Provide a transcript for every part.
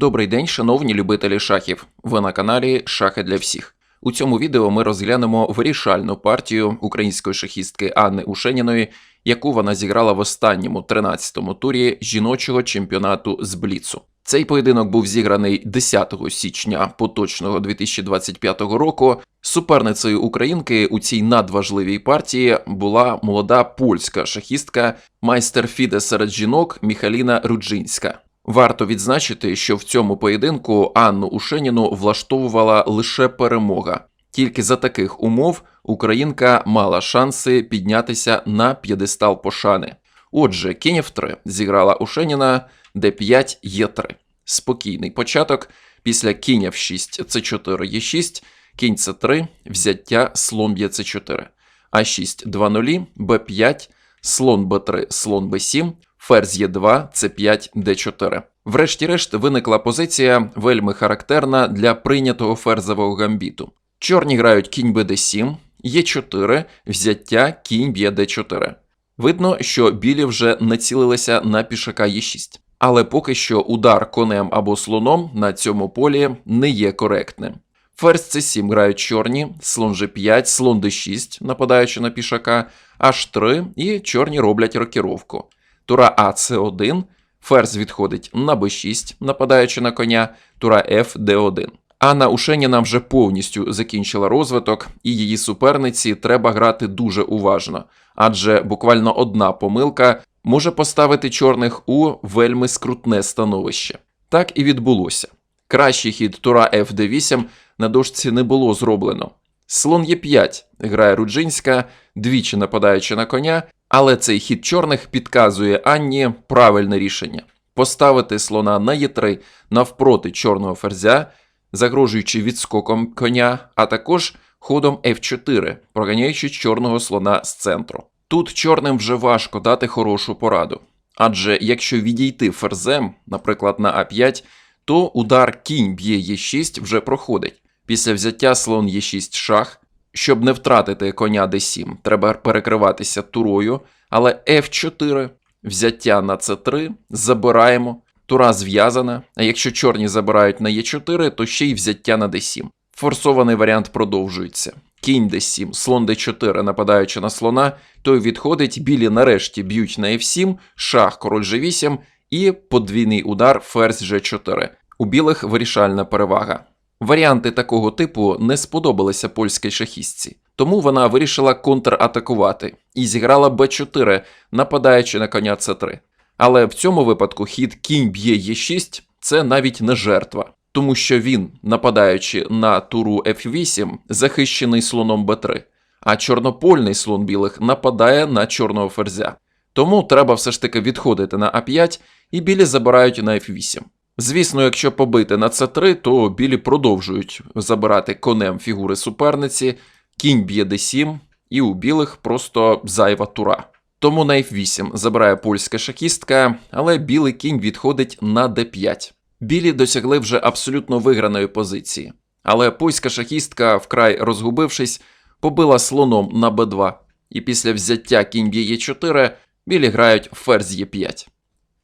Добрий день, шановні любителі шахів. Ви на каналі Шахи для всіх. У цьому відео ми розглянемо вирішальну партію української шахістки Анни Ушеніної, яку вона зіграла в останньому 13-му турі жіночого чемпіонату з Бліцу. Цей поєдинок був зіграний 10 січня поточного 2025 року. Суперницею українки у цій надважливій партії була молода польська шахістка, майстер Фіде серед жінок Міхаліна Руджинська. Варто відзначити, що в цьому поєдинку Анну Ушеніну влаштовувала лише перемога. Тільки за таких умов українка мала шанси піднятися на п'єдестал пошани. Отже, кінь F3 зіграла Ушеніна, d5 Е3. Спокійний початок. Після кінь F6 c4 Е6, кінь c3, взяття слон б'є c4, А6 2 Б5, слон Б3, слон Б7, ферзь Е2, С5, Д4. Врешті-решт виникла позиція вельми характерна для прийнятого ферзового гамбіту. Чорні грають кінь БД7, Е4, взяття, кінь б'є Д4. Видно, що білі вже націлилися на пішака Е6. Але поки що удар конем або слоном на цьому полі не є коректним. Ферзь c7 грають чорні, слон g5, слон d6, нападаючи на пішака, h3 і чорні роблять рокіровку. Тура А С1, ферзь відходить на b6, нападаючи на коня, тура Ф Д1. Анна Ушеніна вже повністю закінчила розвиток, і її суперниці треба грати дуже уважно, адже буквально одна помилка може поставити чорних у вельми скрутне становище. Так і відбулося. Кращий хід тура Ф Д8 на дошці не було зроблено. Слон Е5 грає Руджинська, двічі нападаючи на коня, але цей хід чорних підказує Анні правильне рішення поставити слона на Е3 навпроти чорного ферзя, загрожуючи відскоком коня, а також ходом F4, проганяючи чорного слона з центру. Тут чорним вже важко дати хорошу пораду. Адже якщо відійти ферзем, наприклад, на А5, то удар кінь б'є Е6 вже проходить. Після взяття слон Е6 шах, щоб не втратити коня d7, треба перекриватися турою, але F4, взяття на c3, забираємо, тура зв'язана, а якщо чорні забирають на Е4, то ще й взяття на d7. Форсований варіант продовжується. Кінь d7, слон d4, нападаючи на слона, той відходить, білі нарешті б'ють на f7, шах, король g8 і подвійний удар ферзь g4. У білих вирішальна перевага. Варіанти такого типу не сподобалися польській шахістці, тому вона вирішила контратакувати і зіграла b4, нападаючи на коня c3. Але в цьому випадку хід кінь б'є e6 це навіть не жертва, тому що він, нападаючи на туру f8, захищений слоном b3, а чорнопольний слон білих нападає на чорного ферзя. Тому треба все ж таки відходити на а5 і білі забирають на f8. Звісно, якщо побити на c3, то білі продовжують забирати конем фігури суперниці, кінь б'є d7, і у білих просто зайва тура. Тому на f8 забирає польська шахістка, але білий кінь відходить на d5. Білі досягли вже абсолютно виграної позиції. Але польська шахістка, вкрай розгубившись, побила слоном на b2, і після взяття кінь б'є e4 білі грають ферзь e5.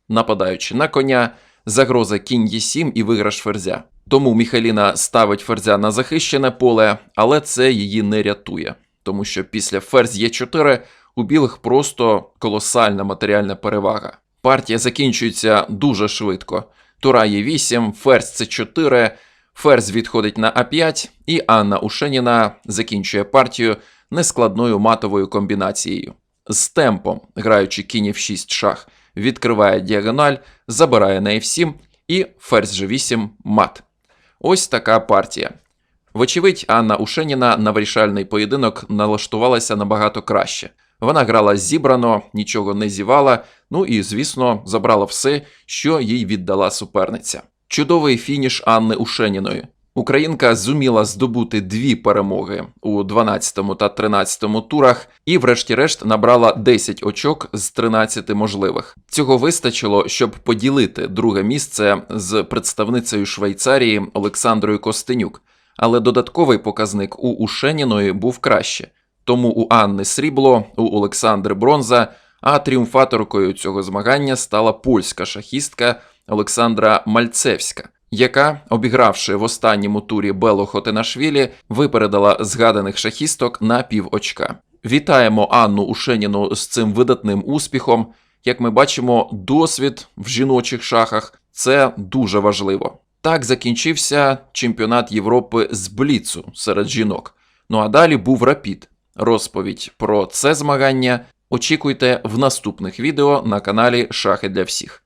Нападаючи на коня, загроза кінь Е7 і виграш ферзя. Тому Міхаліна ставить ферзя на захищене поле, але це її не рятує, тому що після ферзь Е4 у білих просто колосальна матеріальна перевага. Партія закінчується дуже швидко. Тура Е8, ферзь С4, ферзь відходить на А5, і Анна Ушеніна закінчує партію нескладною матовою комбінацією. З темпом, граючи кінь F6 шах, відкриває діагональ, забирає на F7 і ферзь G8 мат. Ось така партія. Вочевидь, Анна Ушеніна на вирішальний поєдинок налаштувалася набагато краще. Вона грала зібрано, нічого не зівала, ну і, звісно, забрала все, що їй віддала суперниця. Чудовий фініш Анни Ушеніної. Українка зуміла здобути дві перемоги у 12 та 13 турах і, врешті-решт, набрала 10 очок з 13 можливих. Цього вистачило, щоб поділити друге місце з представницею Швейцарії Олександрою Костенюк, але додатковий показник у Ушеніної був краще. Тому у Анни срібло, у Олександри бронза, а тріумфаторкою цього змагання стала польська шахістка Олександра Мальцевська яка, обігравши в останньому турі Бело Хотинашвілі, випередила згаданих шахісток на пів очка. Вітаємо Анну Ушеніну з цим видатним успіхом. Як ми бачимо, досвід в жіночих шахах це дуже важливо. Так закінчився чемпіонат Європи з бліцу серед жінок. Ну а далі був рапід. Розповідь про це змагання очікуйте в наступних відео на каналі Шахи для всіх.